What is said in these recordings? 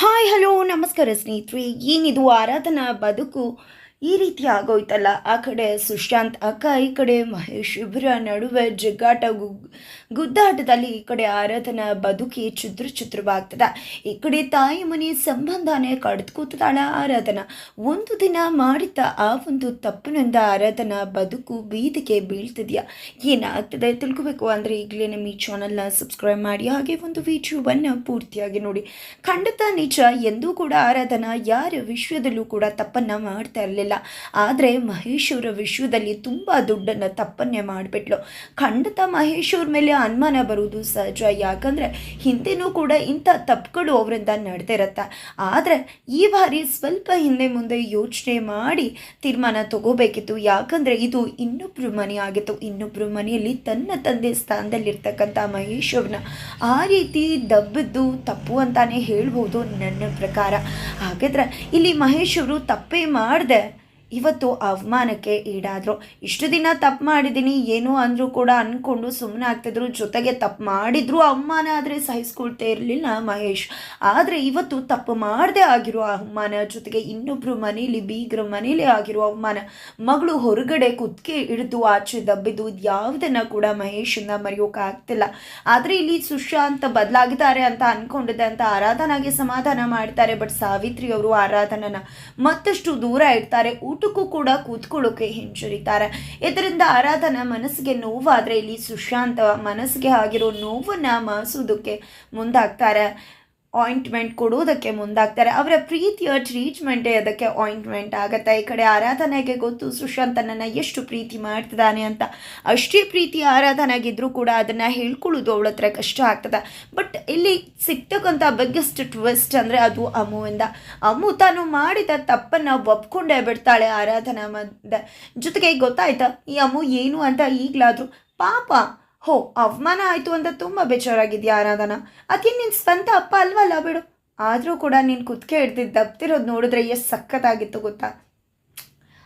Hi hello ನಮಸ್ಕಾರ ಸ್ನೇಹಿತರೆ ಏನಿದು ಆರಾಧನಾ ಬದುಕು ಈ ರೀತಿ ಆಗೋಯ್ತಲ್ಲ. ಆ ಕಡೆ ಸುಶಾಂತ್, ಅಕ್ಕ, ಈ ಕಡೆ ಮಹೇಶ್ ಇಬ್ಬರ ನಡುವೆ ಜಗ್ಗಾಟ ಗುದ್ದಾಟದಲ್ಲಿ ಈ ಕಡೆ ಆರಾಧನ ಬದುಕಿ ಚಿತ್ರ ಚಿತ್ರವಾಗ್ತದ ಈ ಕಡೆ ತಾಯಿ ಮನೆ ಸಂಬಂಧನೇ ಕಡ್ದುಕೂತಾಳ ಆರಾಧನ. ಒಂದು ದಿನ ಮಾಡಿದ್ದ ಆ ಒಂದು ತಪ್ಪಿನಿಂದ ಆರಾಧನ ಬದುಕು ಬೀದಿಗೆ ಬೀಳ್ತಿದೆಯಾ? ಏನಾಗ್ತದೆ ತಿಳ್ಕೋಬೇಕು. ಅಂದರೆ ಈಗಲೇ ನಮ್ಮ ಈ ಚಾನಲ್ನ ಸಬ್ಸ್ಕ್ರೈಬ್ ಮಾಡಿ. ಹಾಗೆ ಒಂದು ವಿಡಿಯೋವನ್ನು ಪೂರ್ತಿಯಾಗಿ ನೋಡಿ. ಖಂಡಿತ ನಿಜ, ಎಂದೂ ಕೂಡ ಆರಾಧನಾ ಯಾರ ವಿಶ್ವದಲ್ಲೂ ಕೂಡ ತಪ್ಪನ್ನು ಮಾಡ್ತಾ ಇರಲಿಲ್ಲ. ಆದರೆ ಮಹೇಶೂರ ವಿಶ್ವದಲ್ಲಿ ತುಂಬ ದುಡ್ಡನ್ನು ತಪ್ಪನ್ನೇ ಮಾಡಿಬಿಟ್ಲು. ಖಂಡಿತ ಮಹೇಶೂರ ಮೇಲೆ ಅನುಮಾನ ಬರುವುದು ಸಹಜ. ಯಾಕಂದರೆ ಹಿಂದೆನೂ ಕೂಡ ಇಂಥ ತಪ್ಪುಗಳು ಅವರಿಂದ ನಡೆದಿರತ್ತೆ ಆದರೆ ಈ ಬಾರಿ ಸ್ವಲ್ಪ ಹಿಂದೆ ಮುಂದೆ ಯೋಚನೆ ಮಾಡಿ ತೀರ್ಮಾನ ತಗೋಬೇಕಿತ್ತು. ಯಾಕಂದರೆ ಇದು ಇನ್ನೊಬ್ಬರು ಮನೆ ಆಗಿತ್ತು. ಇನ್ನೊಬ್ಬರು ಮನೆಯಲ್ಲಿ ತನ್ನ ತಂದೆ ಸ್ಥಾನದಲ್ಲಿರ್ತಕ್ಕಂಥ ಮಹೇಶ್ ಅವ್ರನ್ನ ಆ ರೀತಿ ದಬ್ಬಿದ್ದು ತಪ್ಪು ಅಂತಾನೆ ಹೇಳ್ಬೋದು ನನ್ನ ಪ್ರಕಾರ. ಹಾಗಾದ್ರೆ ಇಲ್ಲಿ ಮಹೇಶ್ ಅವರು ತಪ್ಪೇ ಮಾಡದೆ ಇವತ್ತು ಅವಮಾನಕ್ಕೆ ಈಡಾದರು. ಇಷ್ಟು ದಿನ ತಪ್ಪು ಮಾಡಿದ್ದೀನಿ ಏನು ಅಂದರೂ ಕೂಡ ಅಂದ್ಕೊಂಡು ಸುಮ್ಮನೆ ಆಗ್ತಿದ್ರು. ಜೊತೆಗೆ ತಪ್ಪು ಮಾಡಿದ್ರು, ಅವಮಾನ ಆದರೆ ಸಹಿಸ್ಕೊಳ್ತಾ ಇರಲಿಲ್ಲ ಮಹೇಶ್. ಆದರೆ ಇವತ್ತು ತಪ್ಪು ಮಾಡದೆ ಆಗಿರೋ ಅವಮಾನ, ಜೊತೆಗೆ ಇನ್ನೊಬ್ಬರು ಮನೇಲಿ, ಬೀಗರ ಮನೇಲಿ ಆಗಿರೋ ಅವಮಾನ. ಮಗಳು ಹೊರಗಡೆ ಕುತ್ತಿಗೆ ಹಿಡಿದು ಆಚೆ ದಬ್ಬಿದ್ದು ಯಾವುದನ್ನು ಕೂಡ ಮಹೇಶನ್ನ ಮರೆಯೋಕ್ಕಾಗ್ತಿಲ್ಲ ಆದರೆ ಇಲ್ಲಿ ಸುಶಾಂತ್ ಬದಲಾಗಿದ್ದಾರೆ ಅಂತ ಅಂದ್ಕೊಂಡಿದೆ ಅಂತ ಆರಾಧನಾಗೆ ಸಮಾಧಾನ ಮಾಡ್ತಾರೆ, ಬಟ್ ಸಾವಿತ್ರಿ ಅವರು ಆರಾಧನನ ಮತ್ತಷ್ಟು ದೂರ ಇಡ್ತಾರೆ. ಊಟಕ್ಕೂ ಕೂಡ ಕೂತ್ಕೊಳ್ಳೋಕೆ ಹಿಂಜರಿತಾರೆ. ಇದರಿಂದ ಆರಾಧನಾ ಮನಸ್ಸಿಗೆ ನೋವಾದರೆ ಇಲ್ಲಿ ಸುಶಾಂತ ಮನಸ್ಸಿಗೆ ಆಗಿರೋ ನೋವನ್ನು ಮಾಸೋದಕ್ಕೆ ಮುಂದಾಗ್ತಾರೆ. ಆಯಿಂಟ್ಮೆಂಟ್ ಕೊಡುವುದಕ್ಕೆ ಮುಂದಾಗ್ತಾರೆ. ಅವರ ಪ್ರೀತಿಯ ಟ್ರೀಟ್ಮೆಂಟೇ ಅದಕ್ಕೆ ಆಯಿಂಟ್ಮೆಂಟ್ ಆಗುತ್ತೆ. ಈ ಕಡೆ ಆರಾಧನೆಗೆ ಗೊತ್ತು ಸುಶಾಂತನನ್ನು ಎಷ್ಟು ಪ್ರೀತಿ ಮಾಡ್ತಿದ್ದಾನೆ ಅಂತ. ಅಷ್ಟೇ ಪ್ರೀತಿ ಆರಾಧನೆಗಿದ್ರೂ ಕೂಡ ಅದನ್ನು ಹೇಳ್ಕೊಳ್ಳೋದು ಅವಳ ಹತ್ರ ಕಷ್ಟ ಆಗ್ತದೆ. ಬಟ್ ಇಲ್ಲಿ ಸಿಗ್ತಕ್ಕಂಥ ಬಿಗ್ಗೆಸ್ಟ್ ಟ್ವಿಸ್ಟ್ ಅಂದರೆ ಅದು ಅಮ್ಮುವಿಂದ ಅಮ್ಮು ತಾನು ಮಾಡಿದ ತಪ್ಪನ್ನು ಒಪ್ಕೊಂಡೇ ಬಿಡ್ತಾಳೆ ಆರಾಧನಾ ಮಧ್ಯೆ. ಜೊತೆಗೆ ಗೊತ್ತಾಯ್ತಾ, ಈ ಅಮ್ಮು ಏನು ಅಂತ ಈಗಲಾದರೂ ಪಾಪ ಹೋ, ಅವಮಾನ ಆಯಿತು ಅಂತ ತುಂಬ ಬೇಜಾರಾಗಿದ್ಯಾ ಆರಾಧನಾ? ಅದಕ್ಕೆ ನಿನ್ನ ಸ್ವಂತ ಅಪ್ಪ ಅಲ್ವಲ್ಲ ಬಿಡು. ಆದರೂ ಕೂಡ ನೀನು ಕುತ್ಕೆ ಹಿಡ್ದಿದ್ದು ದಬ್ತಿರೋದು ನೋಡಿದ್ರೆ ಎಷ್ಟು ಸಖತ್ತಾಗಿತ್ತು ಗೊತ್ತಾ?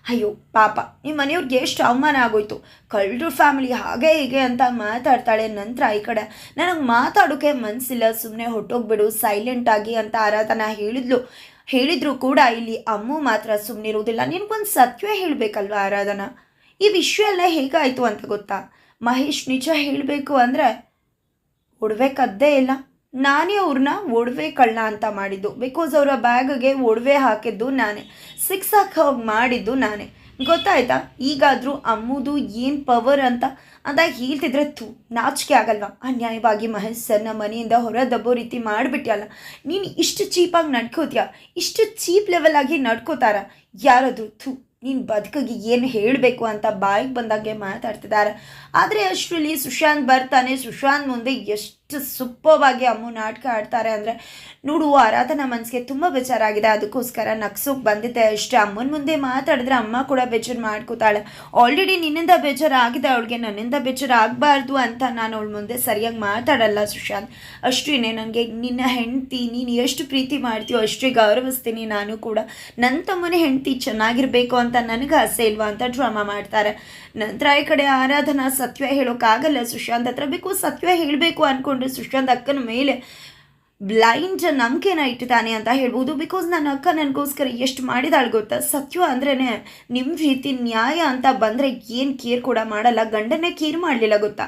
ಅಯ್ಯೋ, ಪಾಪ. ನಿಮ್ಮ ಮನೆಯವ್ರಿಗೆ ಎಷ್ಟು ಅವಮಾನ ಆಗೋಯ್ತು. ಕಳ್ಳರು ಫ್ಯಾಮಿಲಿ ಹಾಗೆ ಹೀಗೆ ಅಂತ ಮಾತಾಡ್ತಾಳೆ ನಂತರ ಈ ಕಡೆ. ನನಗೆ ಮಾತಾಡೋಕೆ ಮನಸ್ಸಿಲ್ಲ ಸುಮ್ಮನೆ ಹೊಟ್ಟೋಗ್ಬಿಡು ಸೈಲೆಂಟಾಗಿ ಅಂತ ಆರಾಧನಾ ಹೇಳಿದ್ಲು. ಹೇಳಿದ್ರು ಕೂಡ ಇಲ್ಲಿ ಅಮ್ಮು ಮಾತ್ರ ಸುಮ್ಮನಿರೋದಿಲ್ಲ ನಿನಗೊಂದು ಸತ್ಯ ಹೇಳಬೇಕಲ್ವ ಆರಾಧನ? ಈ ವಿಷಯ ಎಲ್ಲ ಹೇಗಾಯಿತು ಅಂತ ಗೊತ್ತಾ? ಮಹೇಶ್ ನಿಜ ಹೇಳಬೇಕು ಅಂದರೆ ಒಡ್ಬೇಕದ್ದೇ ಕದ್ದೇ ಇಲ್ಲ. ನಾನೇ ಅವ್ರನ್ನ ಒಡವೆ ಕಳ್ಳ ಅಂತ ಮಾಡಿದ್ದು. ಬಿಕಾಸ್ ಅವರ ಬ್ಯಾಗ್ಗೆ ಒಡವೆ ಹಾಕಿದ್ದು ನಾನೇ. ಸಿಕ್ಸ್ ಹೋಗಿ ಮಾಡಿದ್ದು ನಾನೇ. ಗೊತ್ತಾಯ್ತಾ? ಈಗಾದರೂ ಅಮ್ಮುದು ಏನು ಪವರ್ ಅಂತ? ಅಂತ ಹೇಳ್ತಿದ್ರೆ ತು ನಾಚಿಕೆ ಆಗಲ್ವಾ? ಅನ್ಯಾಯವಾಗಿ ಮಹೇಶ್ ಸರ್ನ ಮನೆಯಿಂದ ಹೊರ ದಬ್ಬೋ ರೀತಿ ಮಾಡಿಬಿಟ್ಯಲ್ಲ. ನೀನು ಇಷ್ಟು ಚೀಪಾಗಿ ನಡ್ಕೋತೀಯ? ಇಷ್ಟು ಚೀಪ್ ಲೆವೆಲ್ ಆಗಿ ನಡ್ಕೋತಾರ? ಯಾರದು? ಥು. ನೀನು ಬದುಕಿಗೆ ಏನು ಹೇಳಬೇಕು ಅಂತ ಬಾಯಿಗೆ ಬಂದಾಗೆ ಮಾತಾಡ್ತಿದ್ದಾರೆ ಆದರೆ ಅಷ್ಟರಲ್ಲಿ ಸುಶಾಂತ್ ಬರ್ತಾನೆ. ಸುಶಾಂತ್ ಮುಂದೆ ಎಷ್ಟು ಸುಪ್ಪವಾಗಿ ಅಮ್ಮು ನಾಟಕ ಆಡ್ತಾರೆ ಅಂದರೆ ನೋಡು, ಆರಾಧನಾ ಮನಸ್ಸಿಗೆ ತುಂಬ ಬೇಜಾರಾಗಿದೆ. ಅದಕ್ಕೋಸ್ಕರ ನಗ್ಸೋಕೆ ಬಂದಿದ್ದೆ. ಅಷ್ಟೇ ಅಮ್ಮನ ಮುಂದೆ ಮಾತಾಡಿದ್ರೆ ಅಮ್ಮ ಕೂಡ ಬೇಜಾರು ಮಾಡ್ಕೋತಾಳೆ. ಆಲ್ರೆಡಿ ನಿನ್ನಿಂದ ಬೇಜಾರಾಗಿದೆ ಅವಳಿಗೆ. ನನ್ನಿಂದ ಬೇಜಾರು ಆಗಬಾರ್ದು ಅಂತ ನಾನು ಅವಳ ಮುಂದೆ ಸರಿಯಾಗಿ ಮಾತಾಡಲ್ಲ ಸುಶಾಂತ್. ಅಷ್ಟೇ ನನಗೆ ನಿನ್ನ ಹೆಂಡತಿ, ನೀನು ಎಷ್ಟು ಪ್ರೀತಿ ಮಾಡ್ತೀಯೋ ಅಷ್ಟೇ ಗೌರವಿಸ್ತೀನಿ ನಾನು ಕೂಡ. ನನ್ನ ತಮ್ಮನೇ ಹೆಂಡತಿ ಚೆನ್ನಾಗಿರಬೇಕು ಅಂತ ನನಗೆ ಆಸೆ ಇಲ್ವಾ ಅಂತ ಡ್ರಾಮಾ ಮಾಡ್ತಾರೆ. ನಂತರ ಈ ಕಡೆ ಆರಾಧನಾ ಸತ್ಯ ಹೇಳೋಕ್ಕಾಗಲ್ಲ ಸುಶಾಂತ್ ಹತ್ರ. ಬೇಕು ಸತ್ಯ ಹೇಳಬೇಕು ಅಂದ್ಕೊಂಡು ಸುಶಾಂತ್ ಅಕ್ಕನ ಮೇಲೆ ಬ್ಲೈಂಡ್ ನಂಬಿಕೆನ ಇಟ್ಟಿದ್ದಾನೆ ಅಂತ ಹೇಳ್ಬೋದು. ಬಿಕಾಸ್ ನನ್ನ ಅಕ್ಕ ನನಗೋಸ್ಕರ ಎಷ್ಟು ಮಾಡಿದಾಳು ಗೊತ್ತಾ? ಸತ್ಯ ಅಂದ್ರೇ ನಿಮ್ಮ ರೀತಿ ನ್ಯಾಯ ಅಂತ ಬಂದರೆ ಏನು ಕೇರ್ ಕೂಡ ಮಾಡಲ್ಲ ಗಂಡನೇ ಕೇರ್ ಮಾಡಲಿಲ್ಲ ಗೊತ್ತಾ?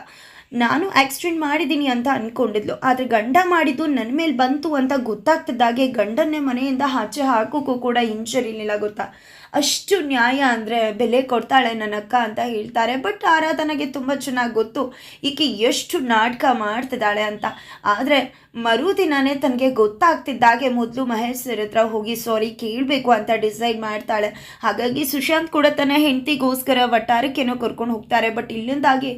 ನಾನು ಆಕ್ಸಿಡೆಂಟ್ ಮಾಡಿದ್ದೀನಿ ಅಂತ ಅಂದ್ಕೊಂಡಿದ್ಲು ಆದರೆ ಗಂಡ ಮಾಡಿದ್ದು ನನ್ನ ಮೇಲೆ ಬಂತು ಅಂತ ಗೊತ್ತಾಗ್ತಿದ್ದಾಗೆ ಗಂಡನ್ನೇ ಮನೆಯಿಂದ ಆಚೆ ಹಾಕೋಕ್ಕೂ ಕೂಡ ಹಿಂಜರಿಲಿಲ್ಲ ಗೊತ್ತಾ? ಅಷ್ಟು ನ್ಯಾಯ ಅಂದರೆ ಬೆಲೆ ಕೊಡ್ತಾಳೆ ನನ್ನ ಅಕ್ಕ ಅಂತ ಹೇಳ್ತಾರೆ. ಬಟ್ ಆರಾಧನೆಗೆ ತುಂಬ ಚೆನ್ನಾಗಿ ಗೊತ್ತು. ಈಕೆ ಎಷ್ಟು ನಾಟಕ ಮಾಡ್ತಿದ್ದಾಳೆ ಅಂತ. ಆದರೆ ಮರುದಿನನೇ ತನಗೆ ಗೊತ್ತಾಗ್ತಿದ್ದಾಗೆ ಮೊದಲು ಮಹೇಶ್ ಸರ್ ಹತ್ರ ಹೋಗಿ ಸಾರಿ ಕೇಳಬೇಕು ಅಂತ ಡಿಸೈಡ್ ಮಾಡ್ತಾಳೆ. ಹಾಗಾಗಿ ಸುಶಾಂತ್ ಕೂಡ ತನ್ನ ಹೆಂಡತಿಗೋಸ್ಕರ ವಟ್ಟಾರಕ್ಕೇನೋ ಕರ್ಕೊಂಡು ಹೋಗ್ತಾರೆ. ಬಟ್ ಇಲ್ಲಿಂದಾಗಿ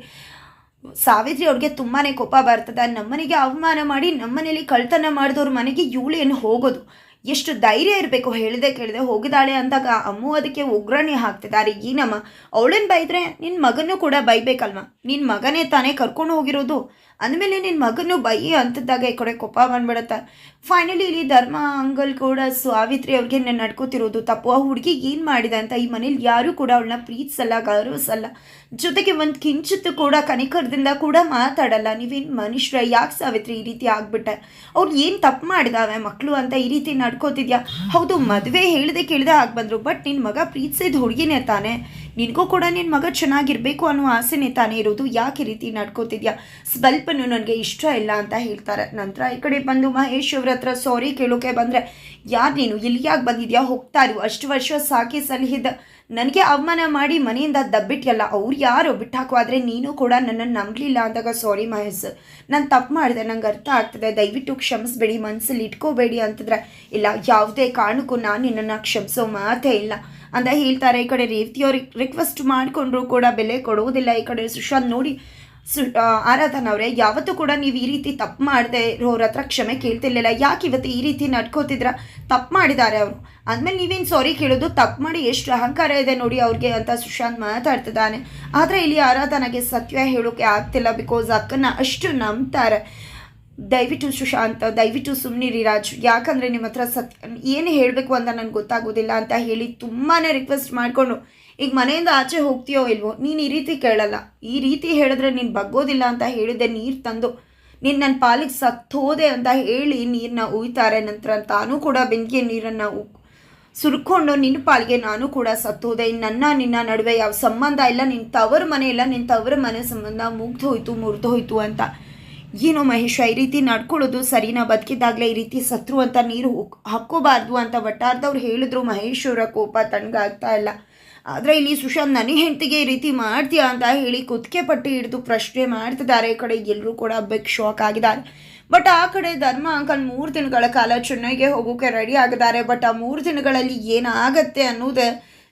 ಸಾವಿತ್ರಿ ಅವ್ರಿಗೆ ತುಂಬಾ ಕೋಪ ಬರ್ತದೆ. ನಮ್ಮನೆಗೆ ಅವಮಾನ ಮಾಡಿ ನಮ್ಮನೇಲಿ ಕಳ್ತನ ಮಾಡಿದವ್ರ ಮನೆಗೆ ಇವಳೇನು ಹೋಗೋದು? ಎಷ್ಟು ಧೈರ್ಯ ಇರಬೇಕು ಹೇಳಿದೆ ಕೇಳಿದೆ, ಹೋಗಿದ್ದಾಳೆ ಅಂದಾಗ ಅಮ್ಮು ಅದಕ್ಕೆ ಉಗ್ರಣಿ ಹಾಕ್ತಿದ್ದಾರೆ. ಏನಮ್ಮ ಅವಳೇನು ಬೈದ್ರೆ ನಿನ್ನ ಮಗನೂ ಕೂಡ ಬೈಬೇಕಲ್ವ? ನಿನ್ನ ಮಗನೇ ತಾನೇ ಕರ್ಕೊಂಡು ಹೋಗಿರೋದು. ಅಂದಮೇಲೆ ನಿನ್ನ ಮಗನೂ ಬೈ ಅಂತದಾಗ ಈ ಕಡೆ ಕೋಪ ಬಂದ್ಬಿಡುತ್ತೆ. ಫೈನಲಿ ಇಲ್ಲಿ ಧರ್ಮ, ಅಂಗಲ್ ಕೂಡ ಸಾವಿತ್ರಿ ಅವ್ರಿಗೆ ನಡ್ಕೋತಿರೋದು. ತಪ್ಪು, ಆ ಹುಡುಗಿ ಏನು ಮಾಡಿದೆ ಅಂತ ಈ ಮನೇಲಿ ಯಾರೂ ಕೂಡ ಅವಳನ್ನ ಪ್ರೀತಿಸಲ್ಲ, ಗೌರವಿಸಲ್ಲ. ಜೊತೆಗೆ ಒಂದು ಕಿಂಚಿತ್ತು ಕೂಡ ಕನಿಕರದಿಂದ ಕೂಡ ಮಾತಾಡಲ್ಲ. ನೀವೇನು ಮನುಷ್ಯರ ಯಾಕೆ ಸಾವಿತ್ರಿ ಈ ರೀತಿ ಆಗ್ಬಿಟ್ಟೆ? ಅವ್ರು ಏನು ತಪ್ಪು ಮಾಡಿದಾವೆ ಮಕ್ಕಳು ಅಂತ ಈ ರೀತಿ ನಡ್ಕೋತಿದ್ಯಾ ಹೌದು, ಮದುವೆ ಹೇಳ್ದೆ ಕೇಳಿದೆ ಆಗಿ ಬಂದರು ಬಟ್ ನಿನ್ನ ಮಗ ಪ್ರೀತಿಸಿದ ಹುಡುಗಿನೇ ತಾನೆ. ನಿನಗೂ ಕೂಡ ನಿನ್ನ ಮಗ ಚೆನ್ನಾಗಿರಬೇಕು ಅನ್ನೋ ಆಸೆನೇ ತಾನೇ ಇರೋದು. ಯಾಕೆ ರೀತಿ ನಡ್ಕೋತಿದ್ಯಾ? ಸ್ವಲ್ಪನೂ ನನಗೆ ಇಷ್ಟ ಇಲ್ಲ ಅಂತ ಹೇಳ್ತಾರೆ. ನಂತರ ಈ ಕಡೆ ಬಂದು ಮಹೇಶ್ ಅವ್ರ ಹತ್ರ ಸಾರಿ ಕೇಳೋಕೆ ಬಂದರೆ, ಯಾರು ನೀನು? ಇಲ್ಲಿ ಯಾಕೆ ಬಂದಿದ್ಯಾ? ಹೋಗ್ತಾ ಇರು. ಅಷ್ಟು ವರ್ಷ ಸಾಕಿ ಸಲಹಿದ್ದ ನನಗೆ ಅವಮಾನ ಮಾಡಿ ಮನೆಯಿಂದ ದಬ್ಬಿಟ್ಟಿಯಲ್ಲ ಅವ್ರು ಯಾರು ಬಿಟ್ಟಾಕು ಆದರೆ ನೀನು ಕೂಡ ನನ್ನನ್ನು ನಂಬಲಿಲ್ಲ ಅಂದಾಗ ಸಾರಿ ಮಹೇಶ್, ನಾನು ತಪ್ಪು ಮಾಡಿದೆ, ನಂಗೆ ಅರ್ಥ ಆಗ್ತದೆ, ದಯವಿಟ್ಟು ಕ್ಷಮಿಸ್ಬೇಡಿ ಮನಸ್ಸಲ್ಲಿ ಇಟ್ಕೋಬೇಡಿ ಅಂತಂದ್ರೆ, ಇಲ್ಲ, ಯಾವುದೇ ಕಾರಣಕ್ಕೂ ನಾನು ನಿನ್ನನ್ನು ಕ್ಷಮಿಸೋ ಮಾತೇ ಇಲ್ಲ ಅಂತ ಹೇಳ್ತಾರೆ. ಈ ಕಡೆ ರೇವತಿಯವ್ರಿಗೆ ರಿಕ್ವೆಸ್ಟ್ ಮಾಡಿಕೊಂಡ್ರು ಕೂಡ ಬೆಲೆ ಕೊಡುವುದಿಲ್ಲ. ಈ ಕಡೆ ಸುಶಾಂತ್ ನೋಡಿ ಸು ಆರಾಧನ ಅವರೇ ಯಾವತ್ತೂ ಕೂಡ ನೀವು ಈ ರೀತಿ ತಪ್ಪು ಮಾಡದೆ ಇರೋರ ಹತ್ರ ಕ್ಷಮೆ ಕೇಳ್ತಿರ್ಲಿಲ್ಲ. ಯಾಕೆ ಇವತ್ತು ಈ ರೀತಿ ನಡ್ಕೋತಿದ್ರ? ತಪ್ಪು ಮಾಡಿದ್ದಾರೆ ಅವರು. ಅಂದಮೇಲೆ ನೀವೇನು ಸಾರಿ ಕೇಳೋದು? ತಪ್ಪು ಮಾಡಿ ಎಷ್ಟು ಅಹಂಕಾರ ಇದೆ ನೋಡಿ ಅವ್ರಿಗೆ ಅಂತ ಸುಶಾಂತ್ ಮಾತಾಡ್ತಿದ್ದಾನೆ. ಆದರೆ ಇಲ್ಲಿ ಆರಾಧನಾಗೆ ಸತ್ಯ ಹೇಳೋಕೆ ಆಗ್ತಿಲ್ಲ ಬಿಕಾಸ್ ಅಕ್ಕನ ಅಷ್ಟು ನಂಬ್ತಾರೆ. ದಯವಿಟ್ಟು ಸುಶಾಂತ್, ದಯವಿಟ್ಟು ಸುಮ್ಮನಿರಿ ರಾಜ್. ಯಾಕಂದರೆ ನಿಮ್ಮ ಹತ್ರ ಸತ್ಯ ಏನು ಹೇಳಬೇಕು ಅಂತ ನನಗೆ ಗೊತ್ತಾಗೋದಿಲ್ಲ ಅಂತ ಹೇಳಿ ತುಂಬಾ ರಿಕ್ವೆಸ್ಟ್ ಮಾಡಿಕೊಂಡು ಈಗ ಮನೆಯಿಂದ ಆಚೆ ಹೋಗ್ತೀಯೋ ಇಲ್ವೋ, ನೀನು ಈ ರೀತಿ ಕೇಳಲ್ಲ. ಈ ರೀತಿ ಹೇಳಿದ್ರೆ ನೀನು ಬಗ್ಗೋದಿಲ್ಲ ಅಂತ ಹೇಳಿದೆ ನೀರು ತಂದು. ನೀನು ನನ್ನ ಪಾಲಿಗೆ ಸತ್ತೋದೆ ಅಂತ ಹೇಳಿ ನೀರನ್ನ ಉಯ್ತಾರೆ, ನಂತರ ತಾನೂ ಕೂಡ ಬೆಂಕಿಯ ನೀರನ್ನು ಸುರ್ಕೊಂಡು ನಿನ್ನ ಪಾಲಿಗೆ ನಾನು ಕೂಡ ಸತ್ತೋದೆ. ನನ್ನ, ನಿನ್ನ ನಡುವೆ ಯಾವ ಸಂಬಂಧ ಇಲ್ಲ ನಿನ್ನ ತವರ ಮನೆ ಇಲ್ಲ ನಿನ್ನ ತವರ ಮನೆ ಸಂಬಂಧ ಮುಗ್ದು ಹೋಯ್ತು ಮುರಿದು ಹೋಯ್ತು ಅಂತ. ಏನೋ ಮಹೇಶ, ಈ ರೀತಿ ನಡ್ಕೊಳ್ಳೋದು ಸರಿನಾ? ಬದುಕಿದ್ದಾಗಲೇ ಈ ರೀತಿ ಸತ್ರು ಅಂತ ನೀರು ಹಾಕೋಬಾರ್ದು ಅಂತ ಒಟ್ಟಾರ್ದವ್ರು ಹೇಳಿದ್ರು. ಮಹೇಶ್ವರ ಕೋಪ ತಣ್ಣಗಾಗ್ತಾ ಇಲ್ಲ. ಆದರೆ ಇಲ್ಲಿ ಸುಶಾಂತ್ ನನಗೆ ಹೆಂಡತಿಗೆ ಈ ರೀತಿ ಮಾಡ್ತೀಯಾ ಅಂತ ಹೇಳಿ ಕುತ್ತಿಗೆ ಪಟ್ಟಿ ಹಿಡಿದು ಪ್ರಶ್ನೆ ಮಾಡ್ತಿದ್ದಾರೆ. ಈ ಕಡೆ ಎಲ್ಲರೂ ಕೂಡ ಬೆಕ್ ಶಾಕ್ ಆಗಿದ್ದಾರೆ. ಬಟ್ ಆ ಕಡೆ ಧರ್ಮ ಅಂಕಲ್ ಮೂರು ದಿನಗಳ ಕಾಲ ಚೆನ್ನೈಗೆ ಹೋಗೋಕೆ ರೆಡಿ ಆಗಿದ್ದಾರೆ. ಬಟ್ ಆ ಮೂರು ದಿನಗಳಲ್ಲಿ ಏನಾಗತ್ತೆ ಅನ್ನೋದೇ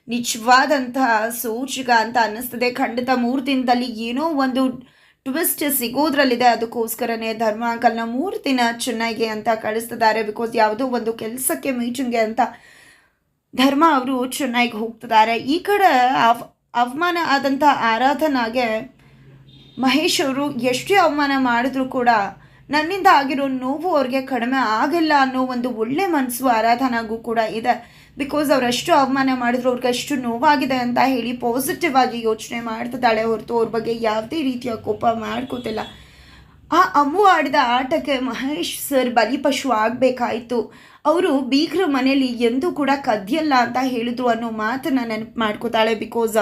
ನಿಜವಾದಂತಹ ಸೂಚಕ ಅಂತ ಅನ್ನಿಸ್ತದೆ. ಖಂಡಿತ ಮೂರು ದಿನದಲ್ಲಿ ಏನೋ ಒಂದು ಟ್ವಿಸ್ಟ್ ಸಿಗೋದ್ರಲ್ಲಿದೆ. ಅದಕ್ಕೋಸ್ಕರನೇ ಧರ್ಮ ಅಂಕಲ್ನ ಮೂರು ದಿನ ಚೆನ್ನೈಗೆ ಅಂತ ಕಳಿಸ್ತಿದ್ದಾರೆ. ಬಿಕಾಸ್ ಯಾವುದೋ ಒಂದು ಕೆಲಸಕ್ಕೆ ಮೀಟಿಂಗ್ಗೆ ಅಂತ ಧರ್ಮ ಅವರು ಚೆನ್ನೈಗೆ ಹೋಗ್ತಿದ್ದಾರೆ. ಈ ಕಡೆ ಅವ್, ಅವಮಾನ ಆದಂಥ ಆರಾಧನಾಗೆ ಮಹೇಶ್ ಅವರು ಎಷ್ಟೇ ಅವಮಾನ ಮಾಡಿದ್ರು ಕೂಡ ನನ್ನಿಂದ ಆಗಿರೋ ನೋವು ಅವ್ರಿಗೆ ಕಡಿಮೆ ಆಗಿಲ್ಲ ಅನ್ನೋ ಒಂದು ಒಳ್ಳೆ ಮನಸ್ಸು ಆರಾಧನಾಗೂ ಕೂಡ ಇದೆ. ಬಿಕಾಸ್ ಅವರಷ್ಟು ಅವಮಾನ ಮಾಡಿದ್ರು, ಅವ್ರಿಗೆ ಅಷ್ಟು ನೋವಾಗಿದೆ ಅಂತ ಹೇಳಿ ಪಾಸಿಟಿವ್ ಆಗಿ ಯೋಚನೆ ಮಾಡ್ತಿದ್ದಾಳೆ ಹೊರತು ಅವ್ರ ಬಗ್ಗೆ ಯಾವುದೇ ರೀತಿಯ ಕೋಪ ಮಾಡ್ಕೋತಿಲ್ಲ. ಆ ಅಮ್ಮು ಆಡಿದ ಆಟಕ್ಕೆ ಮಹೇಶ್ ಸರ್ ಬಲಿಪಶು ಆಗಬೇಕಾಯಿತು. ಅವರು ಬೀಗ್ರ ಮನೇಲಿ ಎಂದೂ ಕೂಡ ಕದ್ಯಲ್ಲ ಅಂತ ಹೇಳಿದ್ರು ಅನ್ನೋ ಮಾತನ್ನು ನೆನಪು ಮಾಡ್ಕೋತಾಳೆ ಬಿಕಾಸ್.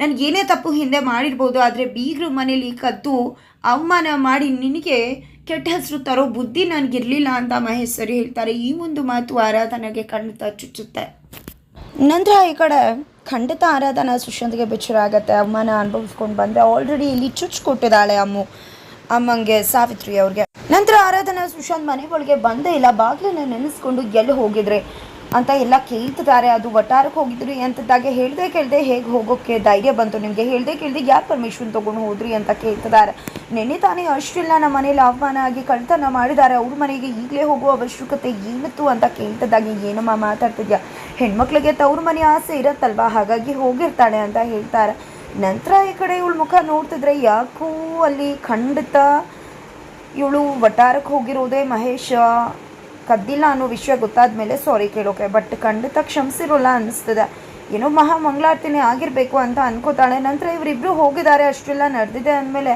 ನನಗೆ ಏನೇ ತಪ್ಪು ಹಿಂದೆ ಮಾಡಿರ್ಬೋದು, ಆದರೆ ಬೀಗ್ರ ಮನೇಲಿ ಕದ್ದು ಅವಮಾನ ಮಾಡಿ ನಿನಗೆ ಕೆಟ್ಟ ಹೆಸರು ತರೋ ಬುದ್ಧಿ ನನಗಿರಲಿಲ್ಲ ಅಂತ ಮಹೇಶ್ ಸರ್ ಹೇಳ್ತಾರೆ. ಈ ಒಂದು ಮಾತು ಆರಾಧನೆಗೆ ಖಂಡಿತ ಚುಚ್ಚುತ್ತೆ. ನಂತರ ಈ ಕಡೆ ಖಂಡಿತ ಆರಾಧನಾ ಸುಶಾಂತ್ಗೆ ಬೆಚ್ಚರಾಗತ್ತೆ ಅಮ್ಮನ ಅನುಭವಿಸ್ಕೊಂಡು ಬಂದರೆ ಆಲ್ರೆಡಿ ಇಲ್ಲಿ ಚುಚ್ಚು ಕೊಟ್ಟಿದ್ದಾಳೆ ಅಮ್ಮು. ಅಮ್ಮಂಗೆ ಸಾವಿತ್ರಿ ಅವ್ರಿಗೆ. ನಂತರ ಆರಾಧನಾ ಸುಶಾಂತ್ ಮನೆ ಒಳಗೆ ಬಂದೇ ಇಲ್ಲ. ಬಾಗಿಲನ್ನ ನೆನೆಸ್ಕೊಂಡು ಎಲ್ಲಿ ಹೋಗಿದ್ರೆ? ಅಂತ ಎಲ್ಲ ಕೇಳ್ತಿದ್ದಾರೆ. ಅದು ವಟಾರಕ್ಕೆ ಹೋಗಿದ್ರಿ ಅಂತದಾಗೆ ಹೇಳ್ದೆ ಕೇಳ್ದೆ ಹೇಗೆ ಹೋಗೋಕ್ಕೆ ಧೈರ್ಯ ಬಂತು ನಿಮಗೆ? ಹೇಳ್ದೆ ಕೇಳ್ದೆ ಯಾರು ಪರ್ಮಿಷನ್ ತೊಗೊಂಡು ಹೋದ್ರಿ ಅಂತ ಕೇಳ್ತಿದ್ದಾರೆ. ನೆನ್ನೆ ತಾನೇ ಅಷ್ಟಿಲ್ಲ ನಮ್ಮ ಮನೇಲಿ ಅವಮಾನ ಆಗಿ ಕಳ್ತನ ಮಾಡಿದ್ದಾರೆ. ಅವ್ರ ಮನೆಗೆ ಈಗಲೇ ಹೋಗುವ ಅವಶ್ಯಕತೆ ಏನಿತ್ತು ಅಂತ ಕೇಳ್ತಿದ್ದಾಗೆ ಏನಮ್ಮ ಮಾತಾಡ್ತಿದ್ಯಾ? ಹೆಣ್ಮಕ್ಳಿಗೆ ತವ್ರ ಮನೆ ಆಸೆ ಇರತ್ತಲ್ವಾ? ಹಾಗಾಗಿ ಹೋಗಿರ್ತಾಳೆ ಅಂತ ಹೇಳ್ತಾರೆ. ನಂತರ ಈ ಕಡೆ ಇವಳು ಮುಖ ನೋಡ್ತಿದ್ರೆ ಯಾಕೋ ಅಲ್ಲಿ ಖಂಡಿತ ಇವಳು ವಟಾರಕ್ಕೆ ಹೋಗಿರೋದೇ ಮಹೇಶ. ಕದ್ದಿಲ್ಲ ಅನ್ನೋ ವಿಷಯ ಗೊತ್ತಾದ ಮೇಲೆ ಸಾರಿ ಕೇಳೋಕೆ ಬಟ್ ಖಂಡಿತ ಕ್ಷಮಿಸಿರೋಲ್ಲ ಅನ್ನಿಸ್ತದೆ. ಏನೋ ಮಹಾ ಮಂಗಳಾರ್ತಿನೇ ಆಗಿರಬೇಕು ಅಂತ ಅನ್ಕೋತಾಳೆ. ನಂತರ ಇವರಿಬ್ಬರು ಹೋಗಿದ್ದಾರೆ, ಅಷ್ಟೆಲ್ಲ ನಡೆದಿದೆ ಅಂದಮೇಲೆ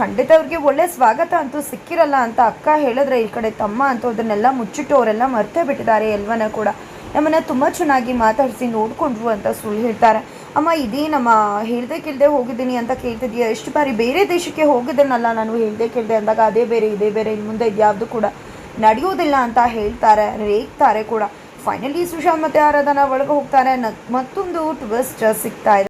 ಖಂಡಿತ ಅವ್ರಿಗೆ ಒಳ್ಳೆ ಸ್ವಾಗತ ಅಂತೂ ಸಿಕ್ಕಿರಲ್ಲ ಅಂತ ಅಕ್ಕ ಹೇಳಿದ್ರೆ ಈ ಕಡೆ ತಮ್ಮ ಅಂತೂ ಅದನ್ನೆಲ್ಲ ಮುಚ್ಚಿಟ್ಟು ಅವರೆಲ್ಲ ಮರ್ತೇ ಬಿಟ್ಟಿದ್ದಾರೆ ಎಲ್ವನ ಕೂಡ. ನಮ್ಮನ್ನ ತುಂಬ ಚೆನ್ನಾಗಿ ಮಾತಾಡಿಸಿ ನೋಡಿಕೊಂಡ್ರು ಅಂತ ಸುಳ್ಳು ಹೇಳ್ತಾರೆ. ಅಮ್ಮ ಇದೇನಮ್ಮ ಹೇಳ್ದೆ ಕೇಳ್ದೆ ಹೋಗಿದ್ದೀನಿ ಅಂತ ಕೇಳ್ತಿದ್ಯಾ ಎಷ್ಟು ಬಾರಿ ಬೇರೆ ದೇಶಕ್ಕೆ ಹೋಗಿದ್ದೇನಲ್ಲ ನಾನು ಹೇಳ್ದೆ ಕೇಳ್ದೆ ಅಂದಾಗ ಅದೇ ಬೇರೆ, ಇದೇ ಬೇರೆ ಇನ್ನು ಮುಂದೆ ಇದ್ಯಾವುದು ಕೂಡ ನಡೆಯೋದಿಲ್ಲ ಅಂತ ಹೇಳ್ತಾರೆ, ರೇಗ್ತಾರೆ ಕೂಡ. ಫೈನಲಿ ಸುಶಾಂತ್ ಮತ್ತೆ ಆರಾಧನಾ ಒಳಗೆ ಹೋಗ್ತಾರೆ. ಮತ್ತೊಂದು ಟ್ವಿಸ್ಟ್ ಸಿಗ್ತಾ ಇದೆ.